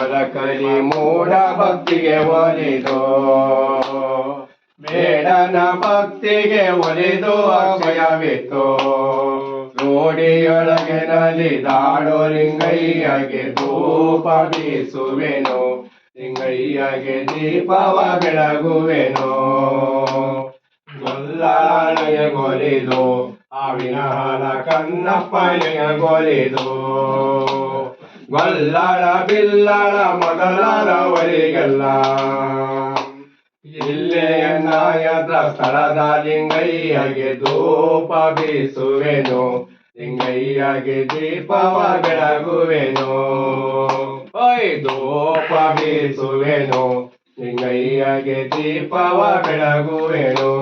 ಬಲಕಲಿ ಮೂಢ ಭಕ್ತಿಗೆ ಒಲಿದು. ಬೇಡನ ಭಕ್ತಿಗೆ ಒಲಿದು ಅಕ್ಷಯವಿತ್ತು ನಲಿ ನಲಿದಾಡೋ ಲಿಂಗಯ್ಯಗೆ ಧೂಪ ಬೀಸುವೆನು. ಲಿಂಗಯ್ಯಗೆ ದೀಪವ ಬೆಳಗುವೆನು. ಗೊಲ್ಲಾಳಯ ಗೊಲಿದು ಆವಿನ ಹಾಲ ಕನ್ನಪ್ಪನೆಯ ಗೊಲಿದು. ಗೊಲ್ಲಾಳ ಬಿಲ್ಲಾಳ ಮೊದಲಾದವರಿಗೆಲ್ಲ ಇಲ್ಲೇ ನಾಯದ ಸ್ಥಳದ ಲಿಂಗಯ್ಯಗೆ ಧೂಪ ಬೀಸುವೆನು ಲಿಂಗಯ್ಯಗೆ ದೀಪವ ಬೆಳಗುವೆನು ಓಯ್ ಧೂಪ ಬೀಸುವೆನು ಲಿಂಗಯ್ಯಗೆ ದೀಪವ ಬೆಳಗುವೆನು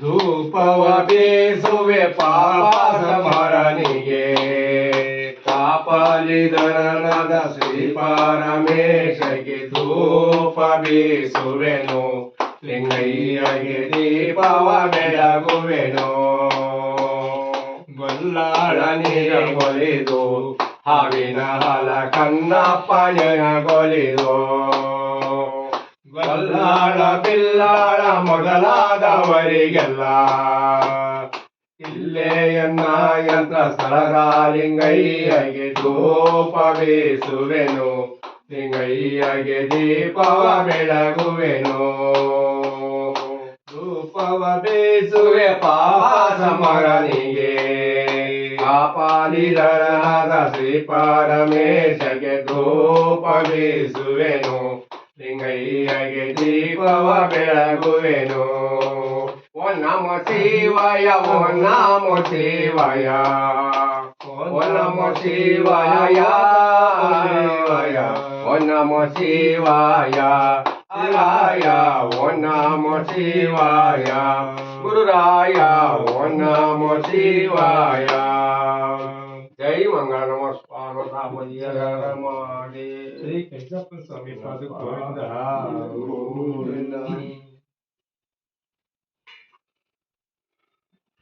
ಧೂಪವ ಬೀಸುವೆ ಪಾಪ ಸಮರನಿಗೆ ಪಾಪಲಿದನದ ಶ್ರೀ ಪರಮೇಶಗೆ ಧೂಪ ಬೀಸುವೆನು ಲಿಂಗಯ್ಯಗೆ ದೀಪವ ಬೆಳಗುವೆನು. ಗೊಲ್ಲಾಳನಿಗೆ ಗೊಲಿದು ಹಾವಿನ ಹಾಲ ಕನ್ನಪ್ಪನೆಯ ಗೊಲಿದು ಗೊಲ್ಲಾಳ ಬಿಲ್ಲಾಳ ಮೊದಲಾದವರಿಗೆಲ್ಲ ಇಲ್ಲೆಯನ್ನ ಯಂತ್ರ ಸ್ಥಳಗಾಲಿಂಗಯ್ಯಗೆ ಧೂಪ ಬೀಸುವೆನು. ಲಿಂಗಯ್ಯಗೆ ದೀಪವ ಬೆಳಗುವೆನು. ಧೂಪವ ಬೀಸುವೆ ಪಾಪ ಸಮರನಿಗೆ ಪಾಪಾಲಿದರಾದ ಶ್ರೀ ಪರಮೇಶಗೆ ಧೂಪ ಬೀಸುವೆನು. ಲಿಂಗಯ್ಯಗೆ ದೀಪವ ಬೆಳಗುವೆನು. నమ శివాయ ఓ నమ శివాయ ఓ నమ శివాయ శివాయ ఓ నమ శివాయ శివాయ ఓ నమ శివాయ గురురాయ ఓ నమ శివాయ జై మంగళమ పార్వతాపతి శ్రీ కృష్ణప్ప స్వామి పాద గోవింద